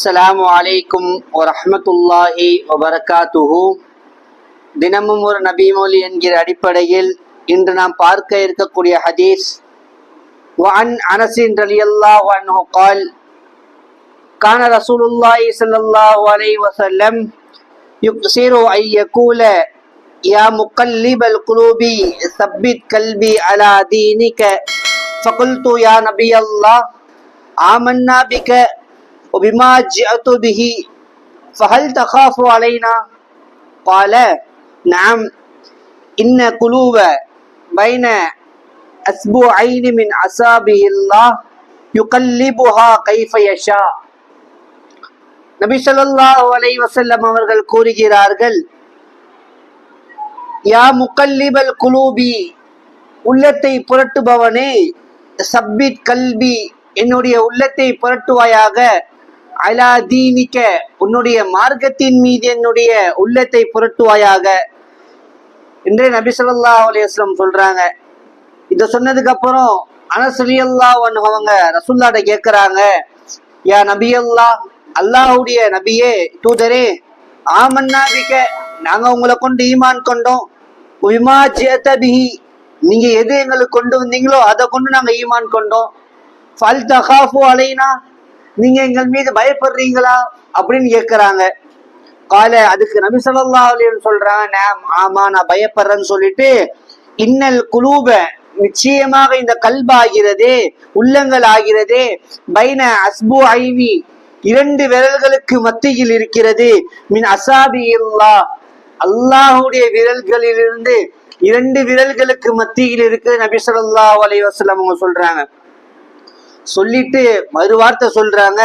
அஸ்ஸலாமு அலைக்கும் வரஹ்மத்துல்லாஹி வபரகாத்துஹு தினமும் ஒரு நபிமொழி என்கிற அடிப்படையில் இன்று நாம் பார்க்க இருக்கக்கூடிய ஹதீஸ் وعن أنس رضي الله عنه قال كان رسول الله صلى الله عليه وسلم يكثر أن يقول يا مقلب القلوب ثبت قلبي على دينك فقلت يا نبي الله آمنا بك وبما جئت به فهل تخاف علينا قال نعم إن قلوب بين أسبوعين من أصابه الله يقلبها كيف يشاء நபி ஸல்லல்லாஹு அலைஹி வஸல்லம் அவர்கள் கூறுகிறார்கள் யா முக்கல்லிபல் குலூபி உள்ளத்தை புரட்டுபவனே சப்பித் கல்வி என்னுடைய உள்ளத்தை புரட்டுவாயாக அலா தீனிக்க உன்னுடைய மார்க்கத்தின் மீது என்னுடைய உள்ளத்தை புரட்டுவாயாக. என்று நபி சொல்லா அலையம் சொல்றாங்க. இத சொன்னதுக்கு அப்புறம் அனசலி அவங்க ரசுல்லாட்ட கேட்கிறாங்க யா நபி அல்லாஹ் அல்லாஹ்வுடைய நபியே தூதரே ஆமன்னா பிக்க நாங்க உங்களை கொண்டு ஈமான் கொண்டோம். உமா ஜேதபிஹி நீங்க எது எங்களுக்கு கொண்டு வந்தீங்களோ அதை கொண்டு நாங்க ஈமான் கொண்டோம். ஃபல் தகாஃபு அலைனா நீங்க எங்கள் மீது பயப்படுறீங்களா அப்படின்னு கேட்கிறாங்க கால அதுக்கு நபி சொல்லா அலைஹி சொல்றாங்க ஆமா நான் பயப்படுறேன்னு சொல்லிட்டு இன்னல் குலூப நிச்சயமாக இந்த கல்பாகிறதே உள்ளங்கள் ஆகிறதே பைன அஸ்பு ஐவி இரண்டு விரல்களுக்கு மத்தியில் இருக்கிறது மின் அசாபி அல்லாஹுடைய விரல்களிலிருந்து இரண்டு விரல்களுக்கு மத்தியில் இருக்கு நபி சொல்லா அலி வசலம் அவங்க சொல்றாங்க. சொல்லிட்டு மறுவார்த்தை சொல்றாங்க.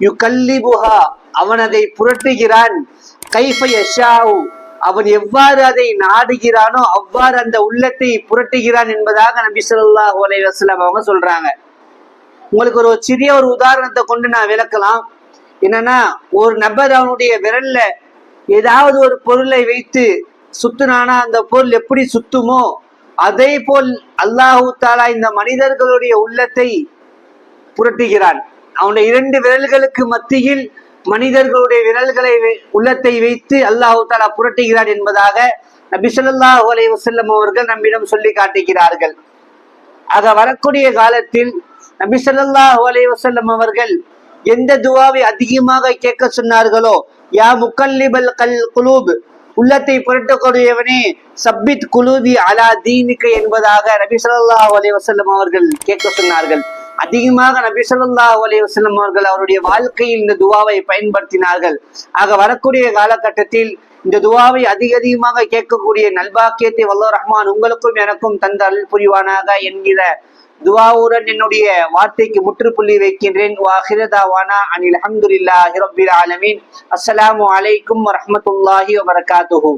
யு கல்லிபுஹா அவன் அதை புரட்டுகிறான் கைஃபயஷாவு அவன் எவ்வாறு அதை நாடுகிறானோ அவ்வாறு அந்த உள்ளத்தை புரட்டுகிறான் என்பதாக நபி சொல்லாஹ் அலைவாஸ்லாம் அவங்க சொல்றாங்க. உங்களுக்கு ஒரு சிறிய ஒரு உதாரணத்தை கொண்டு நான் விளக்கலாம். என்னன்னா ஒரு நபர் அவனுடைய விரல்ல ஏதாவது ஒரு பொருளை வைத்து சுத்துனானா அந்த பொருள் எப்படி சுத்துமோ அதே போல் அல்லாஹு தாலா இந்த மனிதர்களுடைய உள்ளத்தை புரட்டுகிறான். அவனுடைய இரண்டு விரல்களுக்கு மத்தியில் மனிதர்களுடைய விரல்களை வை- உள்ளத்தை வைத்து அல்லாஹு தாலா புரட்டுகிறான் என்பதாக நபி ஸல்லல்லாஹு அலைஹி அவர்கள் நம்மிடம் சொல்லி காட்டுகிறார்கள். ஆக வரக்கூடிய காலத்தில் நபி ஸல்லல்லாஹு வசல்லம் அவர்கள் எந்த துவாவை அதிகமாக கேட்க சொன்னார்களோ யா முக்கல்லிபல் கல் குலூப் உள்ளத்தை புரட்டக்கூடியவனே சப்பித் குலூபி அலா தீனுக்கு என்பதாக நபி சொல்லா அலைஹி வசல்லம் அவர்கள் கேட்க சொன்னார்கள். அதிகமாக நபி ஸல்லல்லாஹு அலைஹி அவர்கள் அவருடைய வாழ்க்கையில் இந்த துவாவை பயன்படுத்தினார்கள். ஆக வரக்கூடிய காலகட்டத்தில் இந்த துவாவை அதிக அதிகமாக கேட்கக்கூடிய நல்பாக்கியத்தை வல்ல ரஹ்மான் உங்களுக்கும் எனக்கும் தந்த அருள் புரிவானாக என்கிற துவாவுடன் என்னுடைய வார்த்தைக்கு முற்றுப்புள்ளி வைக்கின்றேன். வாஹிரதாவானா அனில் அஹமதுல்லாஹி ரப்பில் ஆலமீன். அஸ்ஸலாமு அலைக்கும் வரமத்துல்லாஹி வபரகாத்துஹு.